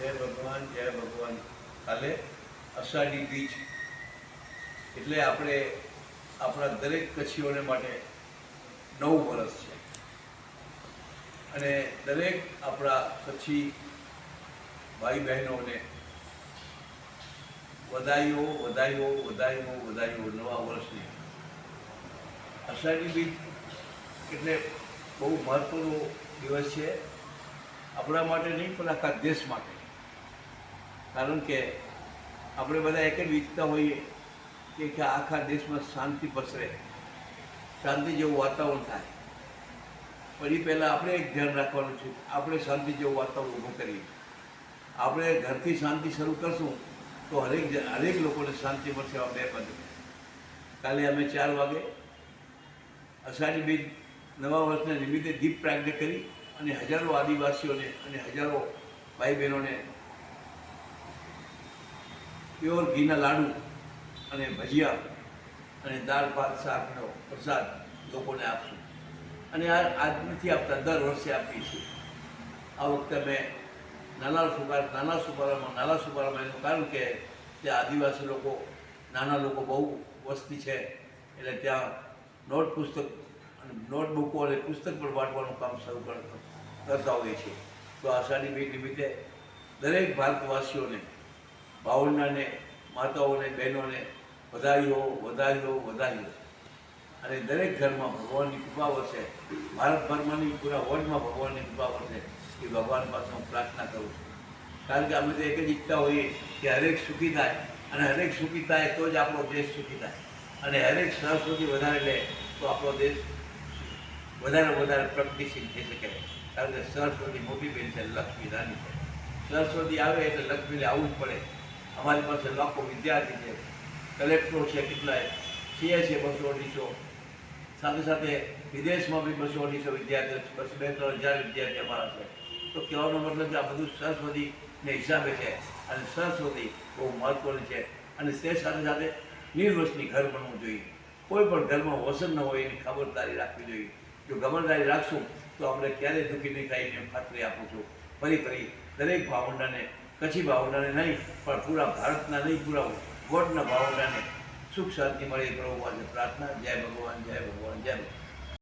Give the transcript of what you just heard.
જય ભગવાન જય ભગવાન. કાલે અષાઢી બીજ. એટલે આપણે આપણા દરેક કચ્છીઓને માટે નવ વર્ષ છે. અને દરેક આપણા કચ્છી ભાઈ બહેનોને વધાઈઓ વધાઈઓ વધાઈઓ વધાઈઓ, નવા વર્ષની. અષાઢી બીજ એટલે બહુ મહત્વનો દિવસ છે. આપણા માટે નહીં, પણ આખા દેશ માટે. કારણ કે આપણે બધા એક જ ઈચ્છતા હોઈએ કે આખા દેશમાં શાંતિ પસરે. શાંતિ જેવું વાતાવરણ થાય. પણ એ પહેલાં આપણે એક ધ્યાન રાખવાનું છે. આપણે શાંતિ જેવું વાતાવરણ ઊભું કરીએ. આપણે ઘરથી શાંતિ શરૂ કરશું તો હરેક હરેક લોકોને શાંતિ મળશે આ બે પદ. કાલે અમે ચાર વાગે અષાઢી બીજ નવા વર્ષના નિમિત્તે દીપ પ્રાગ્ય કરી અને હજારો આદિવાસીઓને અને હજારો ભાઈ બહેનોને પ્યોર ઘીના લાડુ અને ભજીયા અને દાળ, ભાત, શાકનો પ્રસાદ લોકોને આપશું. અને આ આજ નથી આપતા દર વર્ષે આપીએ છીએ. આ વખતે અમે નાના સુપાર નાના સુપારામાં નાના સુપારામાં એનું કારણ કે ત્યાં આદિવાસી લોકો, નાના લોકો બહુ વસ્તી છે. એટલે ત્યાં નોટ પુસ્તક અને નોટબુકો અને પુસ્તક પણ વાંટવાનું કામ શરૂ કરતા કરતા હોઈએ છીએ. તો આષાઢી બીજ નિમિત્તે દરેક ભારતવાસીઓને ભાવનાને માતાઓને બહેનોને વધાર્યો વધાર્યો વધાર્યો. અને દરેક ઘરમાં ભગવાનની કૃપા વર્ષે ભારતભરમાંની પૂરા વર્લ્ડમાં ભગવાનની કૃપા વર્ષે એ ભગવાન પાસે હું પ્રાર્થના કરું છું. કારણ કે અમે તો એક જ ઈચ્છતા હોઈએ કે હરેક સુખી થાય અને હરેક સુખી થાય તો જ આપણો દેશ સુખી થાય. અને હરેક સરસ્વતી વધારે લે તો આપણો દેશ વધારે વધારે પ્રગતિશીલ થઈ શકે. કારણ કે સરસ્વતી મોટી બેન છે, લક્ષ્મી રાની છે. સરસ્વતી આવે એટલે લક્ષ્મીને આવવું જ પડે. અમારી પાસે લાખો વિદ્યાર્થી છે કલેક્ટરો છે, કેટલાય. સીએ છે બસો અઢીસો. સાથે સાથે વિદેશમાં બી બસો અઢીસો વિદ્યાર્થીઓ બસ બે ત્રણ હજાર વિદ્યાર્થી અમારા છે. તો કહેવાનો મતલબ કે આ બધું સરસ્વતીને હિસાબે છે અને સરસ્વતી બહુ મહત્ત્વની છે અને તે સાથે સાથે નિર્વસની ઘર બનવું જોઈએ. કોઈ પણ ઘરમાં વસન ન હોય એની ખબરદારી રાખવી જોઈએ. જો ખબરદારી રાખશું તો આપણે ક્યારેય દુઃખી નહીં થાય એની ખાતરી આપું છું. ફરી ફરી દરેક ભાવંડાને કચ્છી ભાવનાને નહીં, પણ પૂરા ભારતના નહીં, પૂરા ગોડના ભાવનાને સુખ શાંતિ મળે પ્રભુ પ્રાર્થના. જય ભગવાન જય ભગવાન જય ભગવાન.